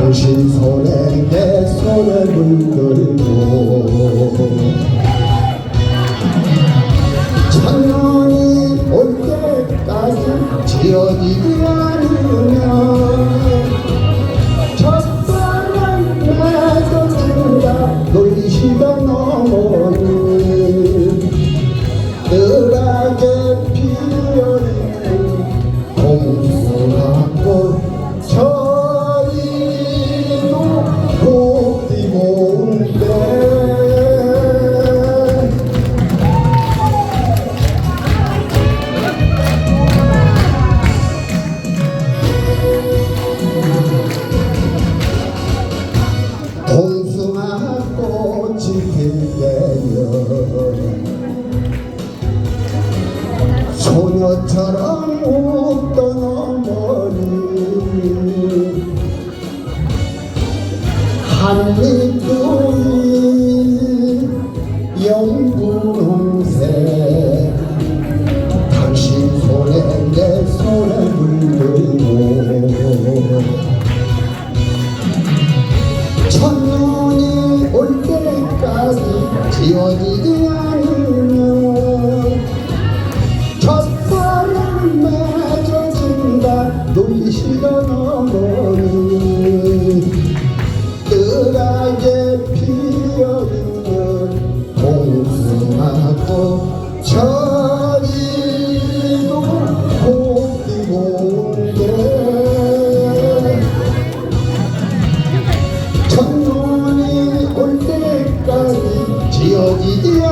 당신 손에 내 손에 물들고. 천년이 올 때까지 지어지지 않으 필때면 소녀처럼 웃던 어머니. 한입 뿐인 영분 지워지지 않으면 첫사랑 맺어진다. 놀리시던 Yeah.